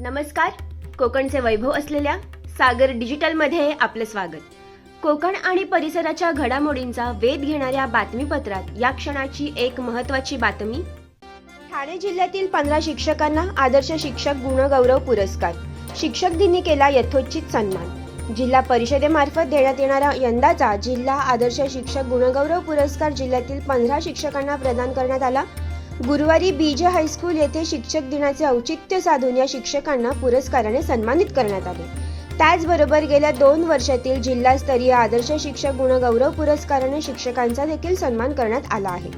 नमस्कार. कोकणचे वैभव असलेल्या सागर डिजिटलमध्ये आपलं स्वागत. कोकण आणि परिसराच्या घडामोडींचा वेध घेणाऱ्या बातमीपत्रात या क्षणाची एक महत्त्वाची बातमी. ठाणे जिल्ह्यातील पंधरा शिक्षकांना आदर्श शिक्षक गुणगौरव पुरस्कार. शिक्षक दिनी केला यथोचित सन्मान. जिल्हा परिषदेमार्फत देण्यात येणारा यंदाचा जिल्हा आदर्श शिक्षक गुणगौरव पुरस्कार जिल्ह्यातील पंधरा शिक्षकांना प्रदान करण्यात आला. गुरुवारी बीजे हायस्कूल येथे शिक्षक दिनाचे औचित्य साधून या शिक्षकांना पुरस्काराने सन्मानित करण्यात आले. त्याचबरोबर गेल्या दोन वर्षातील जिल्हास्तरीय आदर्श शिक्षक गुणगौरव पुरस्काराने शिक्षकांचा देखील सन्मान करण्यात आला आहे.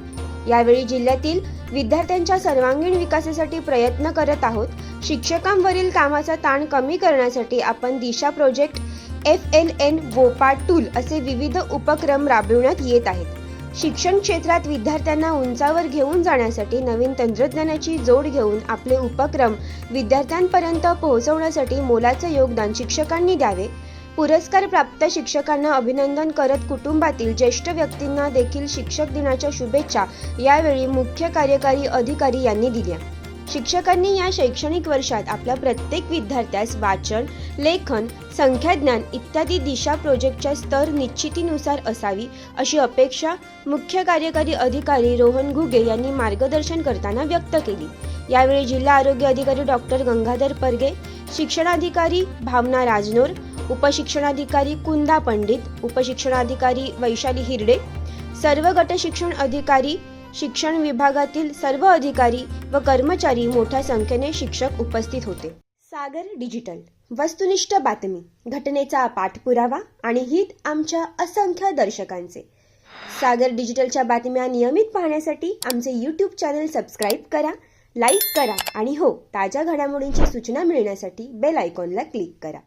यावेळी जिल्ह्यातील विद्यार्थ्यांच्या सर्वांगीण विकासासाठी प्रयत्न करत आहोत. शिक्षकांवरील कामाचा ताण कमी करण्यासाठी आपण Disha project F L N Vopa tool असे विविध उपक्रम राबविण्यात येत आहेत. शिक्षण क्षेत्रात विद्यार्थ्यांना उंचावर घेऊन जाण्यासाठी नवीन तंत्रज्ञानाची जोड घेऊन आपले उपक्रम विद्यार्थ्यांपर्यंत पोहोचवण्यासाठी मोलाचे योगदान शिक्षकांनी द्यावे. पुरस्कार प्राप्त शिक्षकांना अभिनंदन करत कुटुंबातील ज्येष्ठ व्यक्तींना देखील शिक्षक दिनाच्या शुभेच्छा यावेळी मुख्य कार्यकारी अधिकारी यांनी दिल्या. शिक्षकांनी या शैक्षणिक वर्षात आपल्या प्रत्येक विद्यार्थ्यास वाचन लेखन संख्याज्ञान इत्यादी दिशा प्रोजेक्टच्या स्तर निश्चितीनुसार असावी अशी अपेक्षा मुख्य कार्यकारी अधिकारी रोहन घुगे यांनी मार्गदर्शन करताना व्यक्त केली. यावेळी जिल्हा आरोग्य अधिकारी डॉक्टर गंगाधर परगे शिक्षणाधिकारी भावना राजनोर उपशिक्षणाधिकारी कुंदा पंडित उपशिक्षणाधिकारी वैशाली हिरडे सर्व गट शिक्षण अधिकारी शिक्षण विभागातील सर्व अधिकारी व कर्मचारी मोठ्या संख्येने शिक्षक उपस्थित होते. सागर डिजिटल. वस्तुनिष्ठ बातमी. घटनेचा पाठपुरावा आणि हित आमच्या असंख्य दर्शकांचे. सागर डिजिटलच्या बातम्या नियमित पाहण्यासाठी आमचे यूट्यूब चॅनल सबस्क्राईब करा लाईक करा आणि हो ताज्या घडामोडींची सूचना मिळण्यासाठी बेल आयकॉनला क्लिक करा.